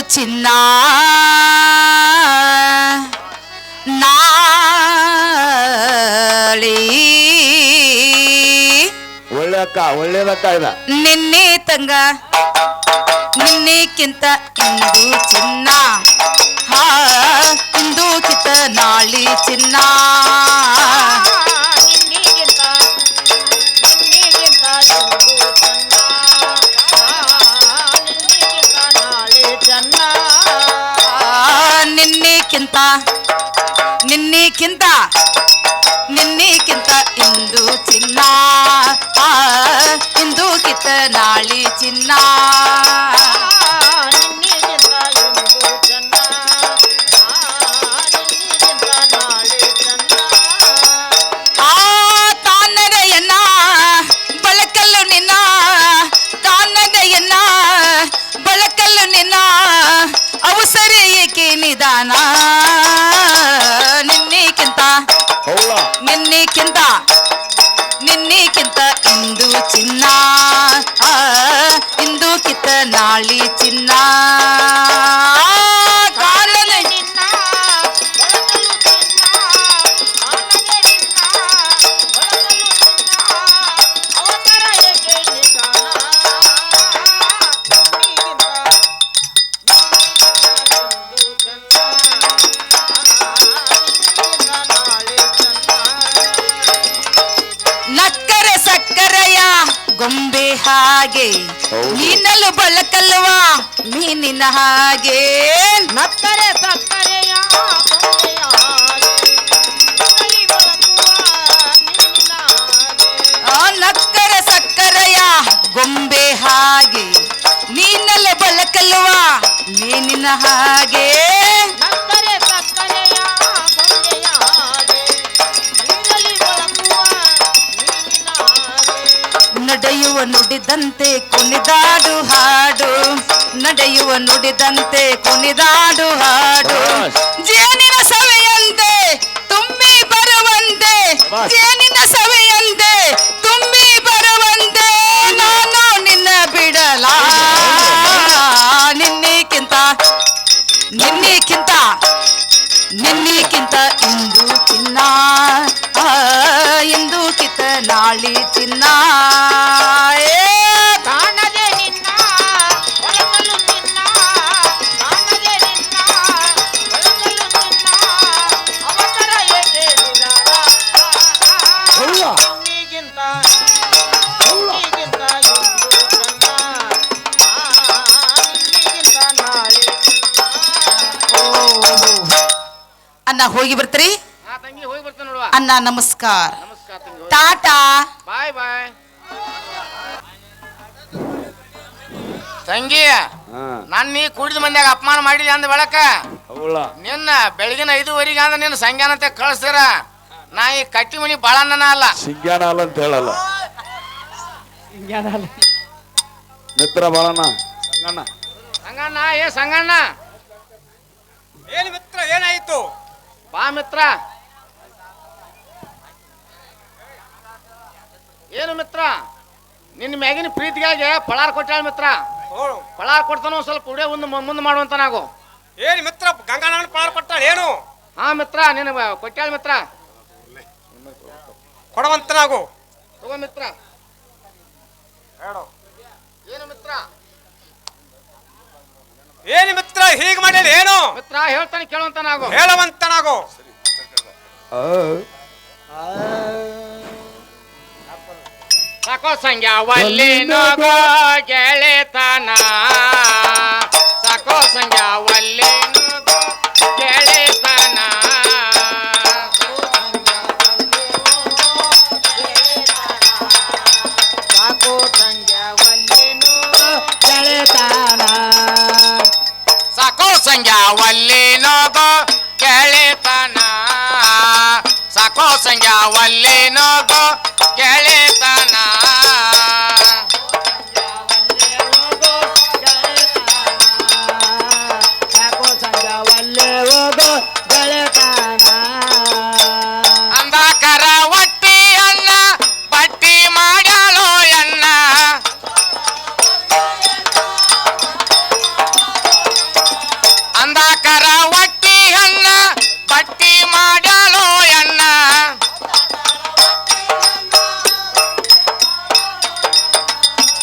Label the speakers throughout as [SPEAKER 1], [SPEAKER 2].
[SPEAKER 1] ಚಿನ್ನ ನಾಳಿ
[SPEAKER 2] ಒಳ್ಳೆ ಅಕ್ಕ ಒಳ್ಳೇದಕ್ಕ ಇದ.
[SPEAKER 1] ನಿನ್ನೆ ತಂಗ ನಿನ್ನೆಕ್ಕಿಂತ ಇಂದು ಚಿನ್ನ. ಹಾ ಇಂದು ಕಿತ ನಾಳಿ ಚಿನ್ನ. ನಿನ್ನೆಕ್ಕಿಂತ ನಿನ್ನೆಕ್ಕಿಂತ ನಿನ್ನೆಕ್ಕಿಂತ ಇಂದು ಚಿನ್ನ. ಇಂದು ಕಿತ್ತ ನಾಳಿ ಚಿನ್ನ.
[SPEAKER 3] ನಿನ್ನಿಗಿಂತ
[SPEAKER 1] ನಿನ್ನೆಕ್ಕಿಂತ ನಿನ್ನಿಕ್ಕಿಂತ ಇಂದು ಚಿನ್ನ. ಇಂದು ಕಿತ್ತ ನಾಳಿ ಚಿನ್ನ. ಹಾಗೆ.
[SPEAKER 2] ನೀನಲ್ಲು
[SPEAKER 1] ನೀನಲು ಬಳಕಲ್ವ ಮೀನಿನ ಹಾಗೆ.
[SPEAKER 3] ನಕ್ಕರೆ ಸಕ್ಕರೆಯ
[SPEAKER 1] ನಕ್ಕರೆ ಸಕ್ಕರೆಯ ಗೊಂಬೆ ಹಾಗೆ. ನೀನಲೆ ಬಳಕಲ್ವ ಮೀನಿನ ಹಾಗೆ. ನಡೆಯುವ ನುಡಿದಂತೆ ಕುಣಿದಾಡು ಹಾಡು. ನಡೆಯುವ ನುಡಿದಂತೆ ಕುಣಿದಾಡು ಹಾಡು. ಅನ್ನ ಹೋಗಿ ಬರ್ತೀರಿ?
[SPEAKER 3] ಆ ತಂಗಿ ಹೋಗಿ ಬರ್ತಾನೆ ನೋಡುವ.
[SPEAKER 1] ಅನ್ನ ನಮಸ್ಕಾರ.
[SPEAKER 3] ನಮಸ್ಕಾರ ತಂಗಿ
[SPEAKER 1] ಟಾಟಾ.
[SPEAKER 3] ಬಾಯ್ ಬಾಯ್. ತಂಗಿ ನಾನ್ ನೀ ಕುಡಿದ ಮಂದ್ಯಾಗ ಅಪಮಾನ ಮಾಡಿದೆ ಅಂದ ಬೆಳಕ? ನಿನ್ನ ಬೆಳಗಿನ ಐದುವರೆಗೆ ಅಂದ್ರೆ ನಿನ್ನ ಸಂಜ್ಞಾನತೆ ಕಳಿಸ್ತೀರ ನಾ ಈ ಕಟ್ಟಿ ಮನಿ ಬಾಳಣ್ಣನ ಅಲ್ಲ.
[SPEAKER 2] ಸಿಂಗ್ಯಾನ ಅಲ್ಲ ಅಂತ ಹೇಳಲ್ಲ. ಮಿತ್ರ ಬಾಳಣ್ಣ ಸಂಗಣ್ಣ.
[SPEAKER 3] ಸಂಗಣ್ಣ ಏ ಸಂಗಣ್ಣ.
[SPEAKER 4] ಏನು ಮಿತ್ರ ಏನಾಯ್ತು?
[SPEAKER 3] ಬಾ ಮಿತ್ರ. ಏನು ಮಿತ್ರ? ನಿನ್ನ ಮ್ಯಾಗಿನ ಪ್ರೀತಿಗಾಗಿ ಪಳಾರ್ ಕೊಟ್ಟಾಳ ಮಿತ್ರ. ಪಳಾರ ಕೊಡ್ತಾನೋ ಸ್ವಲ್ಪ ಉಡೇ ಒಂದು ಮುಂದೆ ಮಾಡುವಂತ ನಾವು
[SPEAKER 4] ಏನು ಮಿತ್ರ ಗಂಗಾನಂದ ಪಳಾರ್ ಕೊಟ್ಟಾಳ ಏನು?
[SPEAKER 3] ಹಾ ಮಿತ್ರ ನಿನ್ನ ಕೊಟ್ಟಾಳ ಮಿತ್ರ.
[SPEAKER 4] ಕೊಡವಂತನಾಗು
[SPEAKER 3] ತಗೋ ಮಿತ್ರ. ಏನು ಮಿತ್ರ?
[SPEAKER 4] ಏನು ಮಿತ್ರ ಹೀಗೆ ಮಾಡಿದ ಏನು?
[SPEAKER 3] ಮಿತ್ರ ಹೇಳ್ತಾನೆ ಕೇಳುವಂತನಾಗೋ.
[SPEAKER 4] ಹೇಳುವಂತನಾಗೋ.
[SPEAKER 3] ಸಾಕೋ ಸಂಗ್ಯಾವಲ್ಲಿ ನಗೋ ಗೆಳೆತನ. ಸಾಕೋ ಸಂಗ್ಯ ಸಾಕೋ ಸಂಗ್ಯ ಒಲ್ಲಿನಗೋ ಸಾಕೋ ಸಾಕೋ ಸಂಗ್ಯ ಒಲ್ಲಿನಗೋ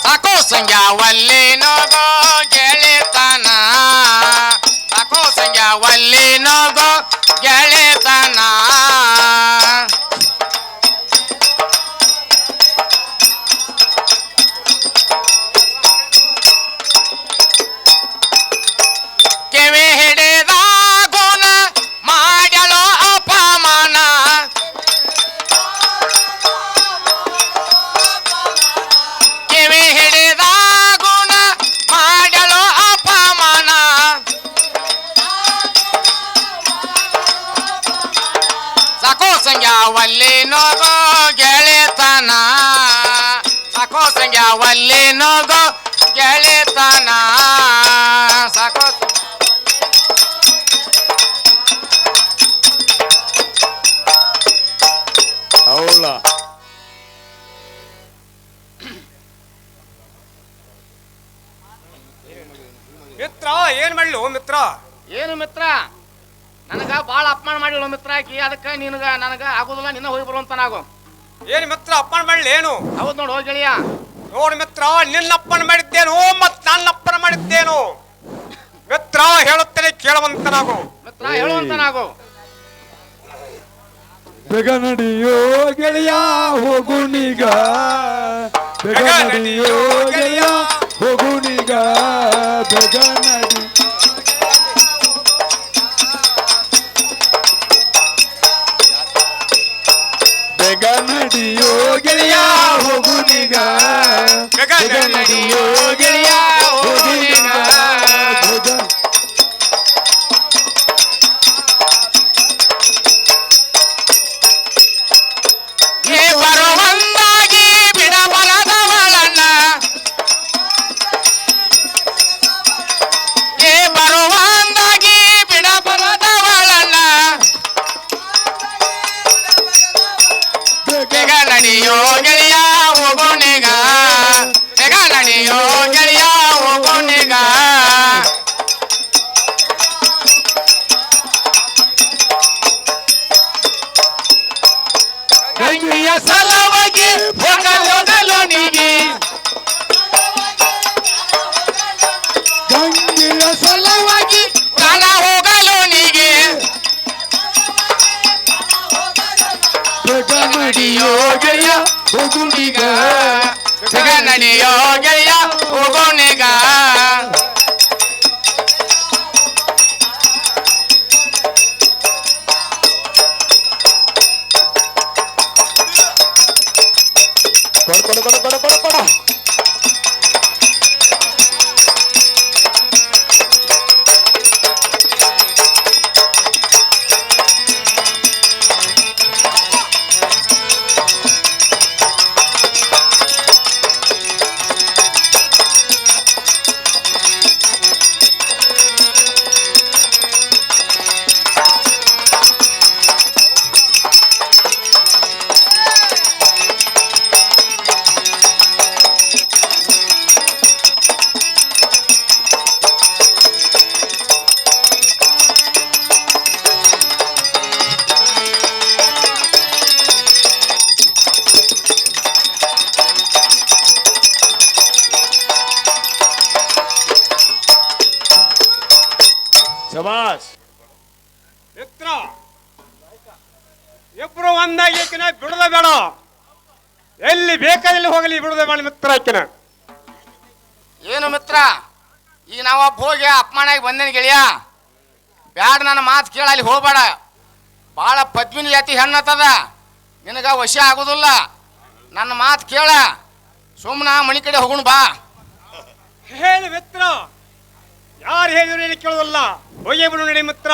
[SPEAKER 3] ಸಾಕೋ ಸಂಗ್ಯ ಒಲ್ಲಿ ನೋಗೋ ಗೆಳೆತನ ಸಾಕೋ ಸಂಗ್ಯ ಒಲ್ಲಿ ನೋಗೋ ಗೆಳೆತನ ಸಂಗ್ಯ ನೋಗು ನೋಗೋ ಗೆಳೆತನ. ಸಾಕೋ ಸಂಗ್ಯ ಒಲ್ಲಿ ನೋಗೋ ಗೆಳೆತನ. ಸಾಕೋ
[SPEAKER 2] ಅವಳ.
[SPEAKER 4] ಮಿತ್ರ ಏನ್ ಮಾಡ್ಲು ಮಿತ್ರ?
[SPEAKER 3] ಏನು ಮಿತ್ರ? ನನಗ ಬಾಳ ಅಪಮಾನ ಮಾಡಿಲ್ಲ ಮಿತ್ರ ಆಕಿ. ಅದಕ್ಕೆ ನಿನಗ ನನಗ ಆಗುದಿಲ್ಲ ನಿನ್ನ ಹೋಗಿ ಬರುವಂತ ನಾವು
[SPEAKER 4] ಏನ್ ಮಿತ್ರ ಅಪ್ಪನ ಮಾಡಲಿ ಏನು?
[SPEAKER 3] ಹೌದು ನೋಡು ಹೋಗಿ ಗೆಳೆಯ.
[SPEAKER 4] ನೋಡು ಮಿತ್ರ ನಿನ್ನ ಅಪ್ಪನ ಮಾಡಿದ್ದೇನು ಮತ್ ನನ್ನ ಅಪ್ಪನ ಮಾಡಿದ್ದೇನು? ಮಿತ್ರ ಹೇಳುತ್ತೇನೆ ಕೇಳುವಂತನಾಗು
[SPEAKER 3] ಮಿತ್ರ ಹೇಳುವಂತ ನಾವು
[SPEAKER 2] ಬೇಗ ನಡೆಯೋ ಗೆಳೆಯ ಹೋಗುಣಿಗ ಬೇಗ ನಡೆಯೋ ಗೆಳೆಯ ಹೋಗುಣಿಗ ಬೇಗ ನಡಿ ಗೆಳೆಯ ಹೋಗುಣಿಗ
[SPEAKER 4] ಬೇಗ
[SPEAKER 2] ಬೇಗ ನಡಿಯೋ ಗೆಳೆಯ ಹೋಗುಣಿಗ ಬೇಗ
[SPEAKER 3] ನಡೆಯೋ ಗೆಳೆಯ
[SPEAKER 2] ಕೊಡ ಕೊಡ ಕೊಡ. ಶಬಾಸ್.
[SPEAKER 4] ಮಿತ್ರ ಇಬ್ರು ಒಂದಾಗಿ ಈಕಿನ ಬಿಡದ ಬೇಡ. ಎಲ್ಲಿ ಬೇಕಾದಲ್ಲಿ ಹೋಗಲಿ ಬಿಡದ ಬೇಡ ಮಿತ್ರ ಆಕಿನ
[SPEAKER 3] ಏನು ಮಿತ್ರ ಈಗ ನಾವು ಹೋಗಿ ಅಪಮಾನ ಆಗಿ ಬಂದೇನಿ ಗೆಳೆಯ? ಬ್ಯಾಡ ನನ್ನ ಮಾತು ಕೇಳ ಅಲ್ಲಿ ಹೋಗ್ಬೇಡ. ಭಾಳ ಪದ್ಮಿನಿ ಜಾತಿ ಹೆಣ್ಣತ್ತದ ನಿನಗ ವಶ ಆಗೋದಿಲ್ಲ. ನನ್ನ ಮಾತು ಕೇಳ. ಸುಮ್ಮನ ಮನಿ ಕಡೆ ಹೋಗೋಣ ಬಾ.
[SPEAKER 4] ಹೇಳಿ ಮಿತ್ರ ಯಾರು ಹೇಳಿದ್ರು ಹೇಳಿ ಕೇಳೋದಲ್ಲ? ಹೋಗಿ ಬಿಡು ನಡಿ ಮಿತ್ರ.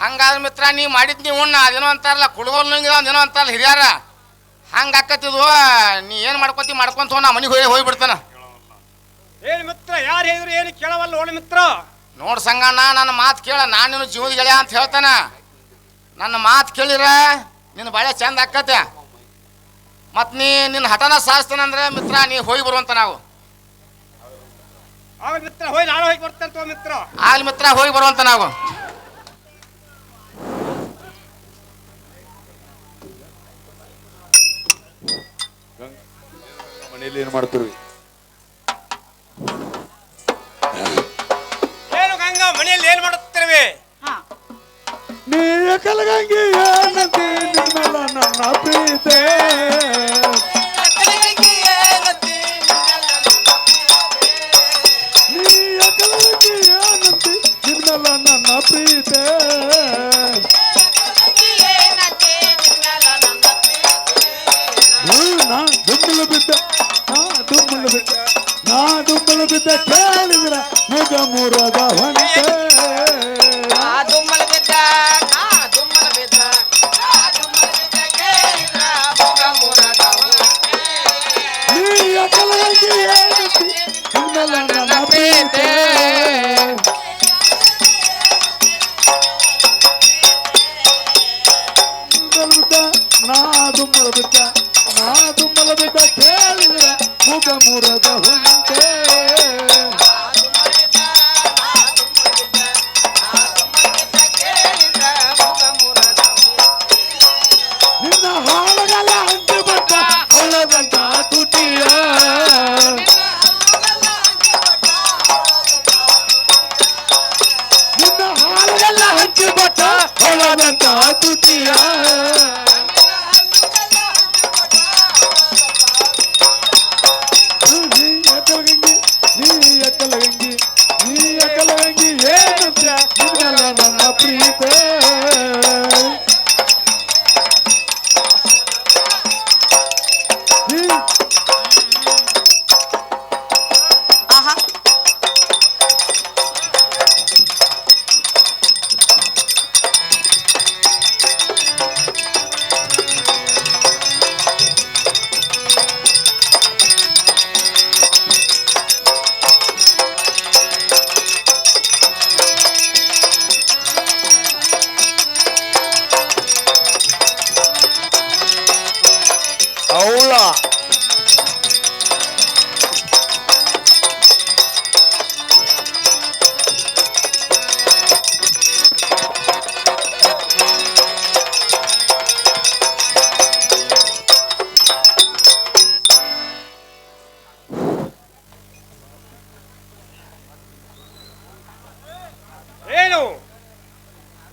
[SPEAKER 3] ಹಂಗಾದ ಮಿತ್ರ ನೀ ಮಾಡಿದ್ ನೀವು ಉಣ್ಣ ಅದೇನೋ ಅಂತಾರಲ್ಲ ಕುಡ್ಗೋಲ್ ಅದೇನೋ ಅಂತಾರಲ್ಲ ಹಿರಿಯಾರ. ಹಂಗ ಆಕತ್ತಿದ್ವು ನೀ ಏನು ಮಾಡ್ಕೊತಿ ಮಾಡ್ಕೊಂತ ಹೋಗ್ ನಾ ಮನೆಗೆ ಹೋಗಿ ಹೋಗ್ಬಿಡ್ತಾನ.
[SPEAKER 4] ಹೇಳಿ ಮಿತ್ರ ಯಾರು ಹೇಳಿದ್ರು ಏನು ಕೇಳವಲ್ಲ ಹೋಳಿ ಮಿತ್ರ.
[SPEAKER 3] ನೋಡ್ ಸಂಗಣ್ಣ ನನ್ನ ಮಾತು ಕೇಳ ನಾನು ನಿನ್ನ ಜೀವದ ಗೆಳೆಯ ಅಂತ ಹೇಳ್ತಾನ. ನನ್ನ ಮಾತು ಕೇಳಿರ ನಿನ್ನ ಬಾಳೆ ಚಂದ ಆಕತ್ತೆ. ಮತ್ತು ನೀ ನಿನ್ನ ಹಠನ ಸಾಧಿಸ್ತಾನಂದ್ರೆ ಮಿತ್ರ ನೀ ಹೋಗಿ ಬರುವಂತ ನಾವು.
[SPEAKER 4] ಆ ಮಿತ್ರ ಹೋಗಿ ಹೋಗಿ ಮಿತ್ರ.
[SPEAKER 3] ಆಗ್ಲಿ ಮಿತ್ರ ಹೋಗಿ ಬರುವಂತ ನಾವು.
[SPEAKER 2] ಮನೆಯಲ್ಲಿ ಏನು ಮಾಡ್ತೀವಿ
[SPEAKER 4] ಏನು
[SPEAKER 2] ಗಂಗಾ ಮನೆಯಲ್ಲಿ ಏನು ಮಾಡುತ್ತಿರ್ವಿ? ನೀ ಕಲಗಂಗಿ ನನ್ನ apite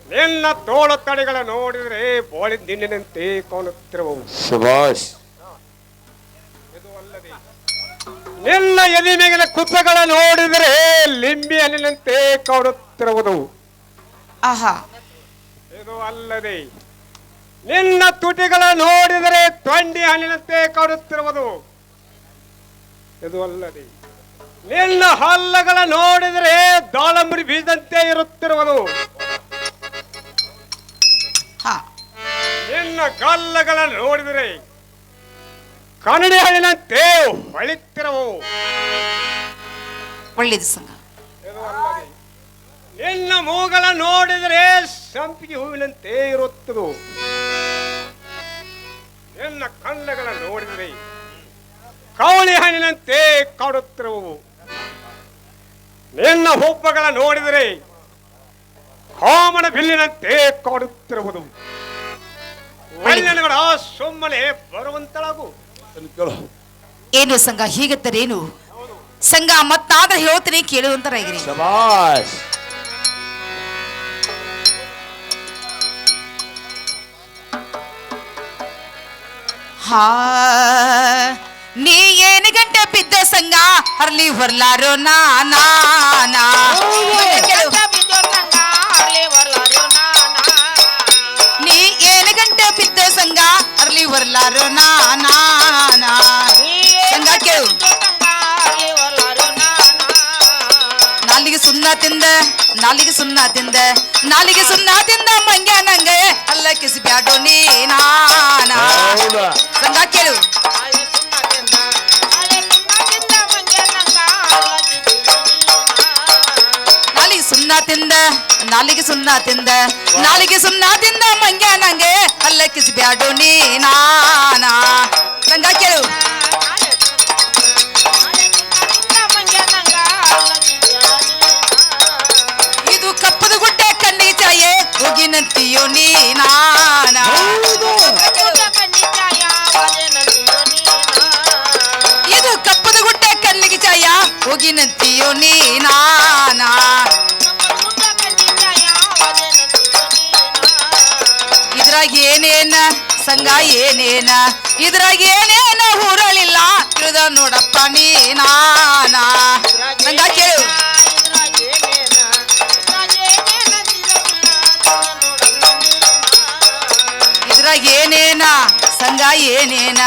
[SPEAKER 2] ನಿನ್ನ
[SPEAKER 4] ತೋಳ ತಡೆಗಳ ನೋಡಿದ್ರೆ ಬೋಳಿ ನಿನ್ನಂತೆ ಕಾಣುತ್ತಿರುವವು.
[SPEAKER 2] ಸುಭಾಷ್.
[SPEAKER 4] ಇದು ಅಲ್ಲದೆ ನಿನ್ನ ಎದೆ ಮೇಗಿನ ಕುಪ್ಪಗಳ ನೋಡಿದರೆ ಲಿಂಬಿ ಹಣ್ಣಿನಂತೆ ಕಾಣುತ್ತಿರುವುದು.
[SPEAKER 1] ಆಹಾ.
[SPEAKER 4] ಇದು ಅಲ್ಲದೆ ನಿನ್ನ ತುಟಿಗಳ ನೋಡಿದರೆ ತೊಂಡಿ ಹಣ್ಣಿನಂತೆ ಕಾಣುತ್ತಿರುವುದು. ಇದು ಅಲ್ಲದೆ ನಿನ್ನ ಹಲ್ಲಗಳ ನೋಡಿದರೆ ದಾಳಂಬರಿ ಬೀಜದಂತೆ ಇರುತ್ತಿರುವುದು. ನಿನ್ನ ಕಲ್ಲಗಳ ನೋಡಿದರೆ ಕನ್ನಡಿ ಹಣ್ಣಿನಂತೆ ಹೊಳಿತಿರವು
[SPEAKER 1] ಒಳ್ಳೇದು ಸಂಘ
[SPEAKER 4] ನಿನ್ನ ಮೂಗಳ ನೋಡಿದರೆ ಸಂಪಿಗೆ ಹೂವಿನಂತೆ ಇರುತ್ತದು. ನಿನ್ನ ಕಲ್ಲಗಳ ನೋಡಿದರೆ ಕವಳಿ ಹಣ್ಣಿನಂತೆ ಕಾಡುತ್ತಿರುವು. ನಿನ್ನ ಹುಬ್ಬಗಳ ನೋಡಿದರೆ ಕಾಮನ ಬಿಲ್ಲಿನಂತೆ ಕಾಡುತ್ತಿರುವುದು. ಒಳ್ಳೆಗಳ ಸುಮ್ಮನೆ ಬರುವಂತಳಾಗು.
[SPEAKER 1] ಏನು ಸಂಘ ಹೀಗತ್ತರೇನು? ಸಂಘ ಮತ್ತಾದ್ರೆ ಹೇಳ್ತೀನಿ ಕೇಳುವಂತರಾಗಿರಿ
[SPEAKER 2] ಶಬಾಷ್.
[SPEAKER 1] ಹಾ ನೀ ಏನು ಗಂಟೆ ಬಿದ್ದ ಸಂಘ ಅರ್ಲಿ ಹೊರ್ಲಾರೋ ನಾ ನಾ ನಾ. ಕೇಳು. ನೀ ಏನು ಗಂಟೆ ಬಿದ್ದ ಸಂಘ ಅರ್ಲಿ ಹೊರ್ಲಾರೋ ನಾ ನಾ ನಾ. ಸಂಘ ಕೇಳು ನಾಲಿಗೆ ಸುಣ್ಣ ತಿಂದ ನಾಲಿಗೆ ಸುಣ್ಣ ತಿಂದ ನಾಲಿಗೆ ಸುಣ್ಣ ತಿಂದ ನಂಗೆ ನಾಲಿಗೆ ಸುಣ್ಣ ತಿಂದ, ನಾಲಿಗೆ ಸುಣ್ಣ ತಿಂದ ಮಂಗ್ಯ ನಂಗೆ ಅಲ್ಲ ಕಿಸಿ ಬ್ಯಾಡೋ ನೀ. ನಾನಾ ಸಂಘ ಕೇಳು. ಇದು ಕಪ್ಪದ ಗುಡ್ಡೆ ಕಣ್ಣಿಗೆ ಚಾಯೆ ಹೋಗಿನಂತೀಯೋ ನೀ. ಸಂಘ ಏನೇನ? ಇದ್ರಾಗ ಏನೇನ ಹುರಳಿಲ್ಲ? ತಿಳಿದ ನೋಡಪ್ಪ ನೀನಾನ ಕೇಳು. ಇದ್ರಾಗ ಏನೇನ? ಸಂಗ ಏನೇನ?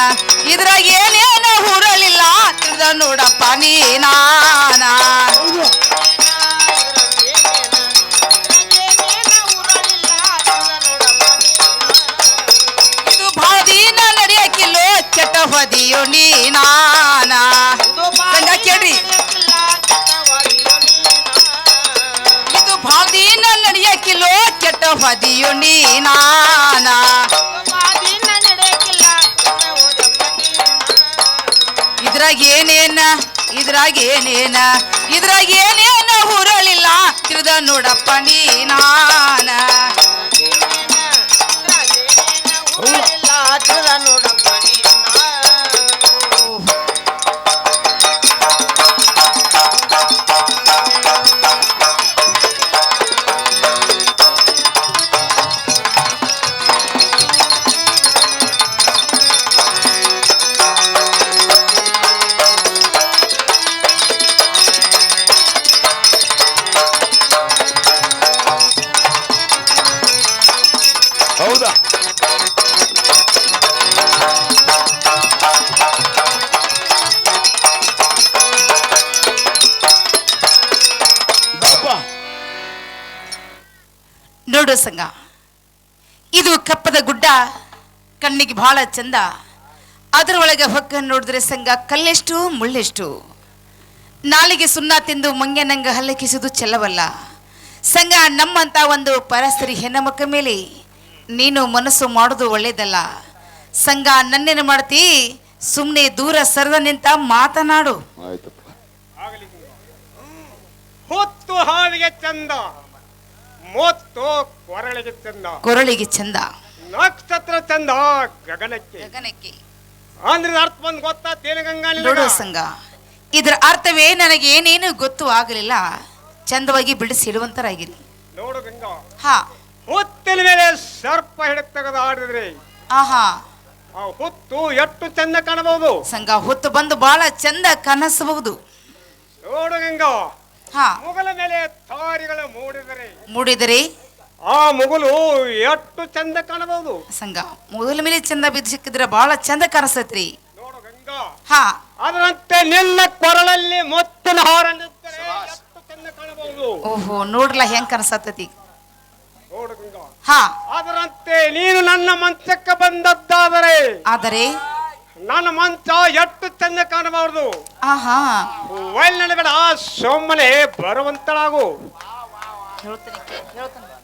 [SPEAKER 1] ಇದ್ರಾಗ ಏನೇನ ಹುರಳಿಲ್ಲ? ತಿಳಿದ ನೋಡಪ್ಪ ನೀನಾನ ಹೊದಿಯೋ ನೀನಾನ ಸಂಘ ಕೇಳ್ರಿ. ಇದು ಭಾಳ ದಿನ ನಡೆಯಕ್ಕಿಲ್ಲೋ, ಕೆಟ್ಟ ಹೊದಿಯೋ ನೀನಾನ ಇದ್ರಾಗ ಏನೇನ? ಇದ್ರಾಗ ಏನೇನ? ಇದ್ರಾಗ ಏನೇನ ಹುರಳಿಲ್ಲ? ತಿಳಿದ ನೋಡಪ್ಪ ನೀನಾನ ನೋಡು ಸಂಘ ಇದು ಕಪ್ಪದ ಗುಡ್ಡ, ಕಣ್ಣಿಗೆ ಬಹಳ ಚಂದ. ಅದರೊಳಗೆ ಹೊಕ್ಕ ನೋಡಿದ್ರೆ ಸಂಘ ಕಲ್ಲೆಷ್ಟು, ಮುಳ್ಳೆಷ್ಟು. ನಾಲಿಗೆ ಸುಣ್ಣ ತಿಂದು ಮಂಗ್ಯನಂಗ ಹಲ್ಲಕಿಸುವುದು ಚೆಲ್ಲವಲ್ಲ. ಸಂಘ ನಮ್ಮಂತ ಒಂದು ಪರಸ್ತ್ರೀ ಹೆಣ್ಣಮಕ್ಕ ಮೇಲೆ ನೀನು ಮನಸ್ಸು ಮಾಡೋದು ಒಳ್ಳೇದಲ್ಲ. ಸಂಗ ನನ್ನೇನು ಮಾಡ್ತಿ? ಸುಮ್ಮನೆ ದೂರ ಸರದ ನಿಂತ ಮಾತನಾಡು.
[SPEAKER 2] ಆಯ್ತಪ್ಪ.
[SPEAKER 4] ಹೊತ್ತು ಹಾವಿಗೆ ಚಂದ ಮೊತ್ತು ಕೊರಳಿಗೆ ಚಂದ.
[SPEAKER 1] ಕೊರಳಿಗೆ ಚಂದ.
[SPEAKER 4] ನಕ್ಷತ್ರ ಚಂದ ಗಗನಕ್ಕೆ.
[SPEAKER 1] ಗಗನಕ್ಕೆ.
[SPEAKER 4] ಅಂದ್ರೆ ಅರ್ಥ ಬಂದು ಗೊತ್ತಾ? ತೇನಗಂಗಾ
[SPEAKER 1] ನೋಡು ಸಂಗ ಇದರ ಅರ್ಥವೇ ನನಗೆ ಏನೇನು ಗೊತ್ತು ಆಗಲಿಲ್ಲ. ಚಂದವಾಗಿ ಬಿಡಿಸಿಡುವಂತರಾಗಿರಿ
[SPEAKER 4] ನೋಡು ಗಂಗಾ.
[SPEAKER 1] ಹಾ.
[SPEAKER 4] ಹೊತ್ತಿನ ಮೇಲೆ ಸರ್ಪ ಹಿಡಕ್ ತೆಗೆದು ಆಡಿದ್ರಿ.
[SPEAKER 1] ಆಹಾ.
[SPEAKER 4] ಆ ಹೊತ್ತು ಎಷ್ಟು ಚಂದ ಕಾಣಬಹುದು.
[SPEAKER 1] ಸಂಘ ಹೊತ್ತು ಬಂದು ಬಹಳ ಚಂದ ಕನಸಬಹುದು
[SPEAKER 4] ನೋಡು ಗಂಗ.
[SPEAKER 1] ಹಾ.
[SPEAKER 4] ಮುಗಲ ಮೇಲೆ ತಾರಿಗಳು ಮೂಡಿದ್ರಿ.
[SPEAKER 1] ಮೂಡಿದ್ರಿ?
[SPEAKER 4] ಆ ಮುಗುಲು ಎಷ್ಟು ಚಂದ ಕಾಣಬಹುದು.
[SPEAKER 1] ಸಂಘ ಮೊದಲ ಮೇಲೆ ಚಂದ ಬಿದ್ದು ಸಿಕ್ಕಿದ್ರೆ ಬಹಳ ಚಂದ ಕನಸತ್ರಿ
[SPEAKER 4] ನೋಡು ಗಂಗಾ.
[SPEAKER 1] ಹಾ.
[SPEAKER 4] ಅದರಂತೆ ನಿನ್ನ ಕೊರಳಲ್ಲಿ ಮುತ್ತಿನ ಹಾರ ಎಷ್ಟು ಚಂದ ಕಾಣಬಹುದು.
[SPEAKER 1] ಓಹೋ ನೋಡ್ಲ ಹೆಂಗ್
[SPEAKER 4] ಗಂಗಾ
[SPEAKER 1] ಹಾ.
[SPEAKER 4] ಅದರಂತೆ ನೀನು ನನ್ನ ಮಂಚಕ್ಕೆ ಬಂದದ್ದಾದರೆ
[SPEAKER 1] ಆದರೆ?
[SPEAKER 4] ನನ್ನ ಮಂಚ ಎಷ್ಟು ಚಂದ ಕಾಣಬಾರದು.
[SPEAKER 1] ಆಹಾ.
[SPEAKER 4] ನಡಬೇಡ ಸೊಮ್ಮನೆ ಬರುವಂತಳಾಗು.
[SPEAKER 1] ಹೇಳ್ತೀನಿ.